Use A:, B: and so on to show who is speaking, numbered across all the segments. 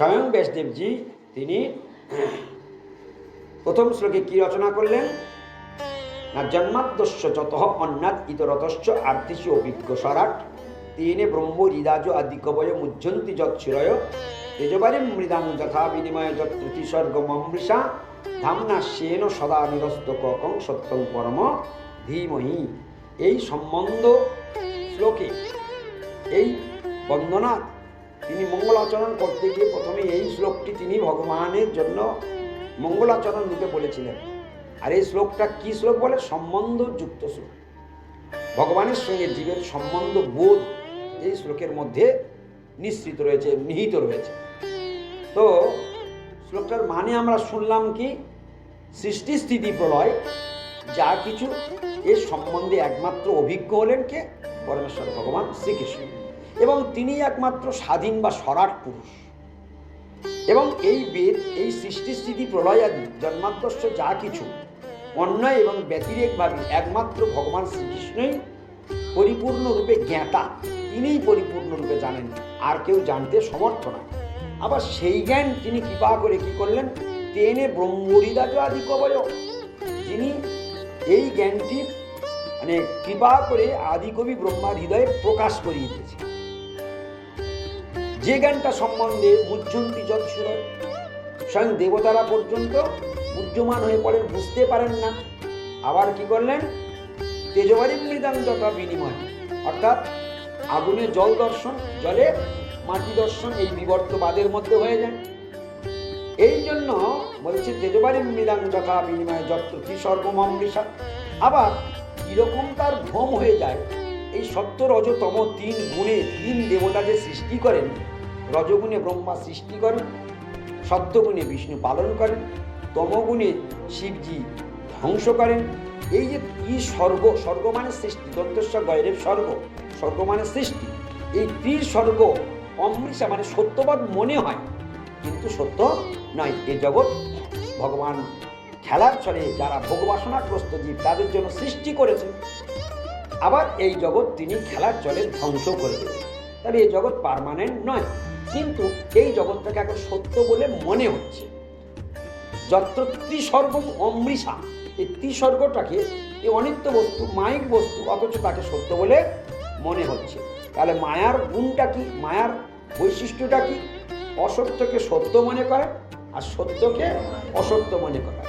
A: স্বয়ং ব্যাসদেবজি তিনি প্রথম শ্লোকে কি রচনা করলেন? না জন্মাদ্যস্য যত অন্যাদ ইতরতশ্চ আর্তিশি অভিজ্ঞ সরাট, তেনে ব্রহ্ম হৃদাজ আদি কবয় মুজ্জন্তি যৎসিরয় তেজবারে মৃদাং যথা বিনিময় যত্রুতি স্বর্গমৃষা ধামনা সেন সদা নিরস্ত ককং সত্যং পরম ধীমহি। এই সম্বন্ধ শ্লোকে এই বন্দনা তিনি মঙ্গলাচরণ করতে গিয়ে প্রথমে এই শ্লোকটি তিনি ভগবানের জন্য মঙ্গলাচরণ রূপে বলেছিলেন। আর এই শ্লোকটা কি শ্লোক বলে? সম্বন্ধযুক্ত শ্লোক। ভগবানের সঙ্গে জীবের সম্বন্ধ বোধ এই শ্লোকের মধ্যে নিশ্চিত রয়েছে, নিহিত রয়েছে। তো শ্লোকটার মানে আমরা শুনলাম কি? সৃষ্টি স্থিতি প্রলয়, যা কিছু এর সম্বন্ধে একমাত্র অভিজ্ঞ হলেন কে? পরমেশ্বর ভগবান শ্রীকৃষ্ণ। এবং তিনি একমাত্র স্বাধীন বা সরাট পুরুষ। এবং এই বেদ, এই সৃষ্টি স্থিতি প্রলয় আদি জন্মাদ্রস্য যা কিছু অন্যায় এবং ব্যতিরেকভাবে একমাত্র ভগবান শ্রীকৃষ্ণই পরিপূর্ণরূপে জ্ঞাতা, তিনিই পরিপূর্ণরূপে জানেন, আর কেউ জানতে সমর্থ না। আবার সেই জ্ঞান তিনি কৃপা করে কি করলেন? তেনে ব্রহ্মরিদাজ আদি কবয় যিনি এই জ্ঞানটি মানে কৃপা করে আদিকবি ব্রহ্মার হৃদয়ে প্রকাশ করিয়ে দিয়েছে যে জ্ঞানটা সম্বন্ধে মুজ্জন্তি যৎসুর স্বয়ং দেবতারা পর্যন্ত মুহ্যমান হয়ে পড়েন, বুঝতে পারেন না। আবার কি করলেন? তেজবারি মৃদান যথা বিনিময়। অর্থাৎ আগুনে জল দর্শন, জলে মাটি দর্শন এই বিবর্তবাদের মধ্যে হয়ে যায়। এই জন্য বলছে তেজবারি মৃদাং যথা বিনিময় যত্র সর্বমৃষা আবার কীরকম তার ভ্রম হয়ে যায়, এই সত্য রজতম তিন গুণে তিন দেবতা যে সৃষ্টি করেন রজগুণে ব্রহ্মা সৃষ্টি করেন, সত্যগুণে বিষ্ণু পালন করেন, তমগুণে শিবজি ধ্বংস করেন। এই যে ত্রি স্বর্গ স্বর্গ মানে সৃষ্টি দত্তেশ্বর গৈরেব স্বর্গ স্বর্গ মানে সৃষ্টি। এই ত্রি স্বর্গ অমৃষা মানে সত্যবাদ মনে হয়, কিন্তু সত্য নয়। এ জগৎ ভগবান খেলার ছলে যারা ভোগবাসনাগ্রস্ত জীব তাদের জন্য সৃষ্টি করেছেন আবার এই জগৎ তিনি খেলার চলে ধ্বংস করে দেবেন তাহলে এই জগৎ পারমানেন্ট নয়। কিন্তু এই জগৎটাকে এখন সত্য বলে মনে হচ্ছে। যত্র ত্রিসর্গ অমৃষা এই ত্রিসর্গটাকে এই অনিত্য বস্তু, মায়িক বস্তু, অথচ তাকে সত্য বলে মনে হচ্ছে। তাহলে মায়ার গুণটা কি? মায়ার বৈশিষ্ট্যটা কি? অসত্যকে সত্য মনে করে আর সত্যকে অসত্য মনে করে।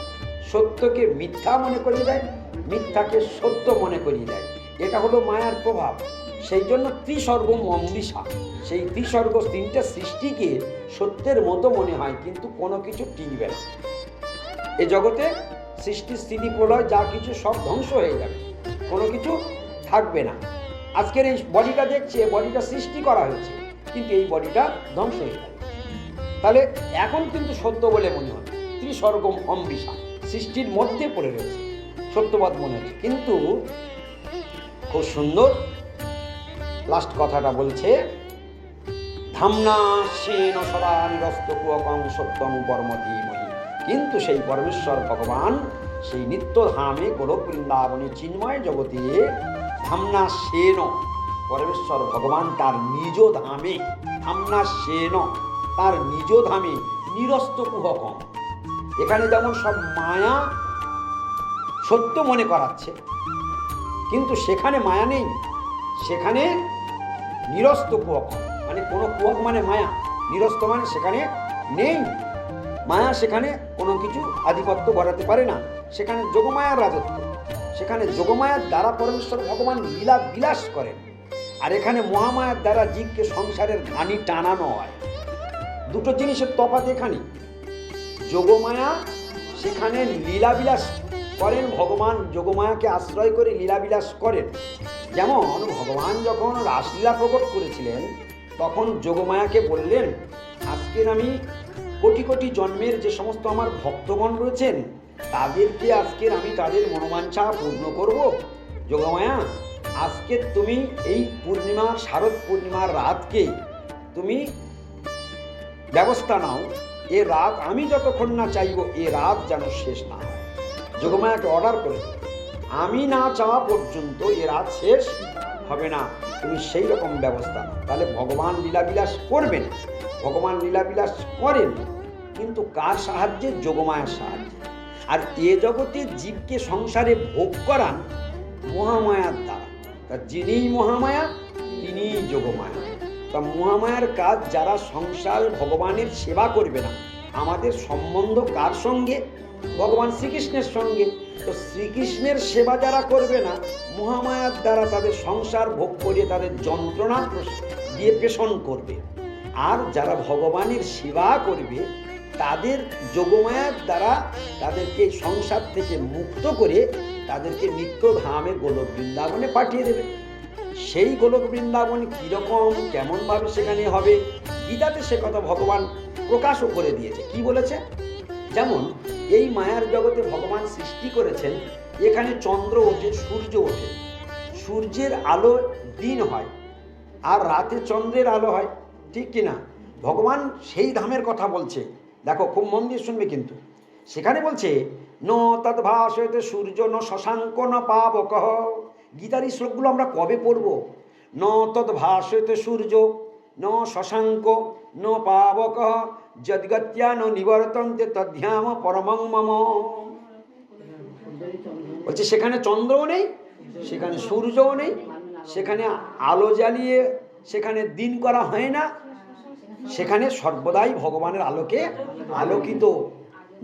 A: সত্যকে মিথ্যা মনে করিয়ে দেয়, মিথ্যাকে সত্য মনে করিয়ে দেয়। এটা হলো মায়ার প্রভাব। সেই জন্য ত্রিসর্গ অমৃষা সেই ত্রিসর্গ তিনটা সৃষ্টিকে সত্যের মতো মনে হয়, কিন্তু কোনো কিছু টিকবে না। এ জগতে সৃষ্টি স্থিতি প্রলয়, যা কিছু সব ধ্বংস হয়ে যাবে। কোনো কিছু থাকবে না। আজকের এই বডিটা দেখছি বডিটা সৃষ্টি করা হয়েছে, কিন্তু এই বডিটা ধ্বংস হয়ে যাবে তাহলে এখন কিন্তু সত্য বলে মনে হয়, ত্রিসর্গম অম্বিষা সৃষ্টির মধ্যে পড়ে রয়েছে। সত্যবাদ মনে হচ্ছে। কিন্তু খুব সুন্দর লাস্ট কথাটা বলছে, ধামনা সেন সদা নিরস্ত কুয়কং সত্যং পরমধীমহি কিন্তু সেই পরমেশ্বর ভগবান সেই নিত্য ধামে গোলক বৃন্দাবনে চিন্ময় জগতে ধামনা সেন, পরমেশ্বর ভগবান তার নিজ ধামে, ধামনা সেন, তার নিজ ধামে নিরস্ত কুহকম এখানে যেমন সব মায়া সত্য মনে করাচ্ছে, কিন্তু সেখানে মায়া নেই। সেখানে নিরস্ত কুহক মানে কোনো কুহক মানে মায়া। নিরস্ত মানে সেখানে নেই। মায়া সেখানে কোনো কিছু আধিপত্য গড়াতে পারে না। সেখানে যোগমায়ার রাজত্ব। সেখানে যোগমায়ার দ্বারা পরমেশ্বর ভগবান লীলা বিলাস করেন। আর এখানে মহামায়ার দ্বারা জীবকে সংসারের ঘানি টানানো হয়। দুটো জিনিসের তফাৎ এখানে। যোগমায়া সেখানে লীলাবিলাস করেন, ভগবান যোগমায়াকে আশ্রয় করে লীলাবিলাস করেন। যেমন ভগবান যখন রাসলীলা প্রকট করেছিলেন, তখন যোগমায়াকে বললেন, আজকের আমি কোটি কোটি জন্মের যে সমস্ত আমার ভক্তগণ রয়েছেন, তাদেরকে আজকের আমি তাদের মনোবাঞ্ছা পূর্ণ করব। যোগমায়া, আজকে তুমি এই পূর্ণিমা, শারদ পূর্ণিমার রাতকে তুমি ব্যবস্থা নাও। এ রাত আমি যতক্ষণ না চাইব, এ রাত যেন শেষ না হয়। যোগমায়াকে অর্ডার করে। আমি না চাওয়া পর্যন্ত এ রাত শেষ। হবে না। তুমি সেই রকম ব্যবস্থা তাহলে ভগবান লীলাবিলাস করবেন। ভগবান লীলাবিলাস করেন। কিন্তু কার সাহায্যে? যোগমায়ার সাহায্যে। আর এ জগতে জীবকে সংসারে ভোগ করান মহামায়ার দ্বারা। তা যিনিই মহামায়া, তিনিই যোগমায়া। তা মহামায়ার কাজ যারা সংসার ভগবানের সেবা করবে না, আমাদের সম্বন্ধ কার সঙ্গে? ভগবান শ্রীকৃষ্ণের সঙ্গে। তো শ্রীকৃষ্ণের সেবা যারা করবে না, মহামায়ার দ্বারা তাদের সংসার ভোগ করিয়ে তাদের যন্ত্রণা দিয়ে পেষণ করবে। আর যারা ভগবানের সেবা করবে, তাদের যোগমায়ার দ্বারা তাদেরকে সংসার থেকে মুক্ত করে তাদেরকে নিত্য ধামে গোলক বৃন্দাবনে পাঠিয়ে দেবে। সেই গোলক বৃন্দাবন কীরকম, কেমনভাবে সেখানে হবে, গীতাতে সে কথা ভগবান প্রকাশও করে দিয়েছে। কি বলেছে? যেমন এই মায়ার জগতে ভগবান সৃষ্টি করেছেন, এখানে চন্দ্র ওঠে, সূর্য ওঠে। সূর্যের আলো দিন হয়, আর রাতে চন্দ্রের আলো হয়, ঠিক কি না? ভগবান সেই ধামের কথা বলছে। দেখো, খুব মন দিয়ে শুনবে কিন্তু। সেখানে বলছে, ন তদ্ভাসতে সূর্য ন শশাঙ্ক ন পাবক। গীতার এই শ্লোকগুলো আমরা কবে পড়ব? ন তদ্ভাসতে সূর্য ন শশাঙ্ক ন পাবক। যদ্গত্যা ন নিবর্তন্তে তধ্যাম পরমং মম। বলছে, সেখানে চন্দ্রও নেই, সেখানে সূর্যও নেই, সেখানে আলো জ্বালিয়ে সেখানে দিন করা হয় না, সেখানে সর্বদাই ভগবানের আলোকে আলোকিত।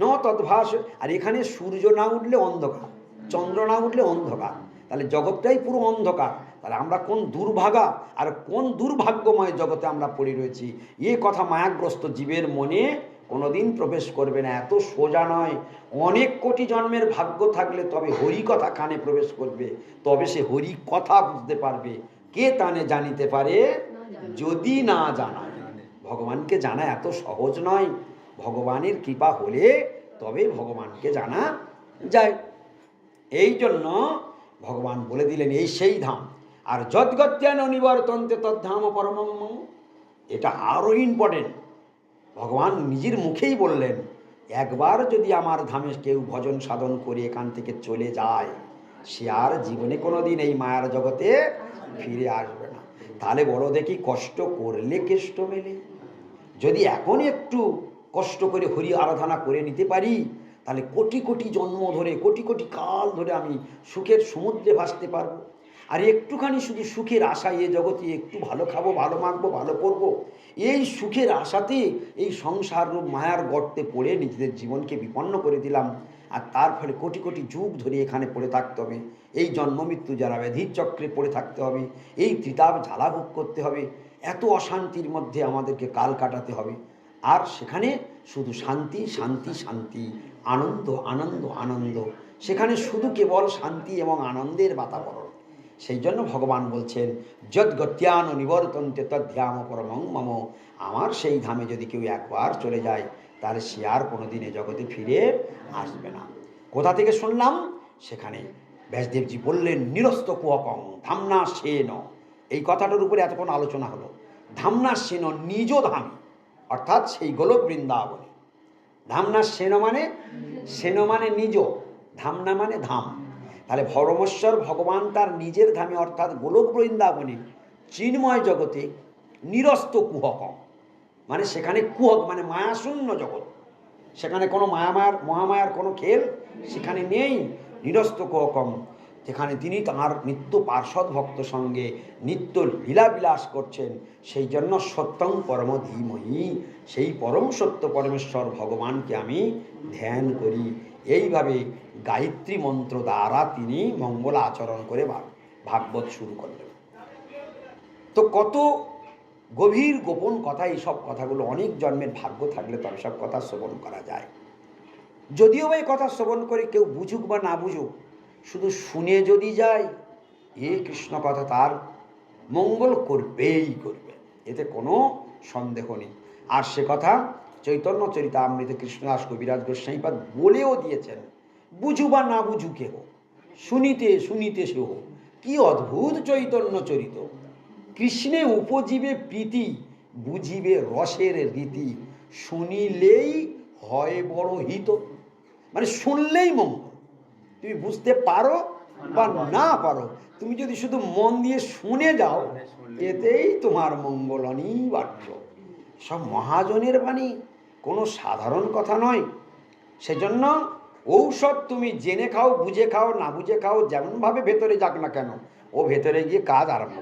A: ন তদ্ভাস, আর এখানে সূর্য না উঠলে অন্ধকার, চন্দ্র না উঠলে অন্ধকার, তাহলে জগৎটাই পুরো অন্ধকার। তাহলে আমরা কোন দুর্ভাগা আর কোন দুর্ভাগ্যময় জগতে আমরা পড়ে রয়েছি? এ কথা মায়াগ্রস্ত জীবের মনে কোনোদিন প্রবেশ করবে না। এত সোজা নয়। অনেক কোটি জন্মের ভাগ্য থাকলে তবে হরি কথা কানে প্রবেশ করবে। তবে সে হরি কথা বুঝতে পারবে। কে তানে জানিতে পারে? যদি না জানায় ভগবানকে জানা এত সহজ নয়। ভগবানের কৃপা হলে তবে ভগবানকে জানা যায়। এই জন্য ভগবান বলে দিলেন, এই সেই ধাম। আর যদ্গত্যান অনিবর্তন্তে তদ্ধাম পরমম। মম। এটা আরও ইম্পর্টেন্ট ভগবান নিজের মুখেই বললেন, একবার যদি আমার ধামে কেউ ভজন সাধন করে এখান থেকে চলে যায়, সে আর জীবনে কোনো দিন এই মায়ার জগতে ফিরে আসবে না। তাহলে বলো দেখি কষ্ট করলে কেষ্ট মেলে? যদি এখন একটু কষ্ট করে হরি আরাধনা করে নিতে পারি, তাহলে কোটি কোটি জন্ম ধরে, কোটি কোটি কাল ধরে আমি সুখের সমুদ্রে ভাসতে পারব। আর একটুখানি শুধু সুখের আশা এ জগতে একটু ভালো খাব, ভালো মাখবো, ভালো করব, এই সুখের আশাতে এই সংসার রূপ মায়ার গর্তে পড়ে নিজেদের জীবনকে বিপন্ন করে দিলাম। আর তার ফলে কোটি কোটি যুগ ধরে এখানে পড়ে থাকতে হবে। এই জন্ম মৃত্যু যারা ব্যাধির চক্রে পড়ে থাকতে হবে, এই ত্রিতাপ জ্বালা ভোগ করতে হবে, এত অশান্তির মধ্যে আমাদেরকে কাল কাটাতে হবে। আর সেখানে শুধু শান্তি শান্তি শান্তি, আনন্দ আনন্দ আনন্দ, সেখানে শুধু কেবল শান্তি এবং আনন্দের বাতাবরণ। সেই জন্য ভগবান বলছেন যদ্গত্যান নিবর্তন্তে তদ্ধ্যাম পরমং মম। আমার সেই ধামে যদি কেউ একবার চলে যায়, তাহলে সে আর কোনোদিন এ জগতে ফিরে আসবে না। কোথা থেকে শুনলাম? সেখানে ব্যাসদেবজি বললেন, নিরস্ত কুহকং ধামনা সেন এই কথাটার উপরে এতক্ষণ আলোচনা হলো। ধামনা সেন নিজ ধামে। অর্থাৎ সেই গোলক বৃন্দাবনে। ধামনা সেন মানে? সেন মানে নিজ। ধামনা মানে ধাম। তাহলে ভরমেশ্বর ভগবান তার নিজের ধামে অর্থাৎ গোলক বৃন্দাবনে চিন্ময় জগতে নিরস্ত কুহকম। মানে সেখানে কুহক মানে মায়াশূন্য জগৎ। সেখানে কোনো মায়ামায়ার মহামায়ার কোনো খেল সেখানে নেই, নিরস্ত কুহকম। যেখানে তিনি তাঁর নিত্য পার্ষদ ভক্ত সঙ্গে নিত্য লীলাবিলাস করছেন, সেই জন্য সত্যং পরম ধীমহি, সেই পরম সত্য পরমেশ্বর ভগবানকে আমি ধ্যান করি। এইভাবে গায়ত্রী মন্ত্র দ্বারা তিনি মঙ্গল আচরণ করে ভাগ- ভাগবত শুরু করলেন। তো কত গভীর গোপন কথা, এইসব কথাগুলো অনেক জন্মের ভাগ্য থাকলে তবে সব কথা শ্রবণ করা যায়। যদিও বা এই কথা শ্রবণ করে কেউ বুঝুক বা না বুঝুক, শুধু শুনে যদি যায়, এ কৃষ্ণ কথা তার মঙ্গল করবেই করবে, এতে কোনো সন্দেহ নেই। আর সে কথা চৈতন্য চরিতা চরিতামৃত কৃষ্ণদাস কবিরাজ গোস্বাইপাদ বলেও দিয়েছেন বুঝু বা না বুঝু কেহ? শুনিতে শুনিতে সেহ কি অদ্ভুত চৈতন্য চরিত। কৃষ্ণে উপজীবে প্রীতি বুঝিবে রসের রীতি। শুনিলেই হয় বড় হিত। মানে শুনলেই মঙ্গল। তুমি বুঝতে পারো বা না পারো? তুমি যদি শুধু মন দিয়ে শুনে যাও। এতেই তোমার মঙ্গল অনিবার্য। সব মহাজনের বাণী। কোনো সাধারণ কথা নয়। সেজন্য ঔষধ তুমি জেনে খাও, বুঝে খাও, না বুঝে খাও, যেমনভাবে ভেতরে যাক না কেন, ও ভেতরে গিয়ে কাজ আরম্ভ